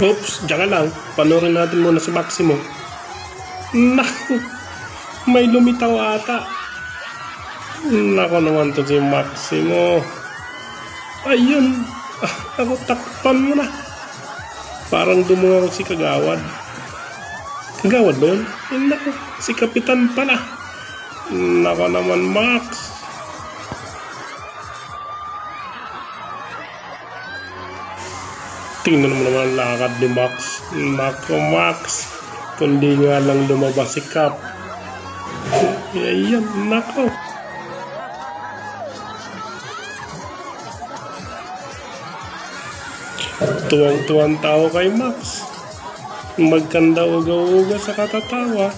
Oops, diyan ka lang. Panorin natin muna si Maximo. Naku, may lumitaw ata. Nako naman to si Maximo. Ayun, ah, ako takpan mo na. Parang dumungaw si Kagawad. Kagawad ba yun? Naku, si Kapitan pala. Nako naman, Max. Tingnan mo naman ang lakad ni Max. Nako Max, kundi nga lang lumabas si Cap. Ayan, nako. Tuwang-tuwang tao kay Max. Magkanda uga-uga sa katatawa.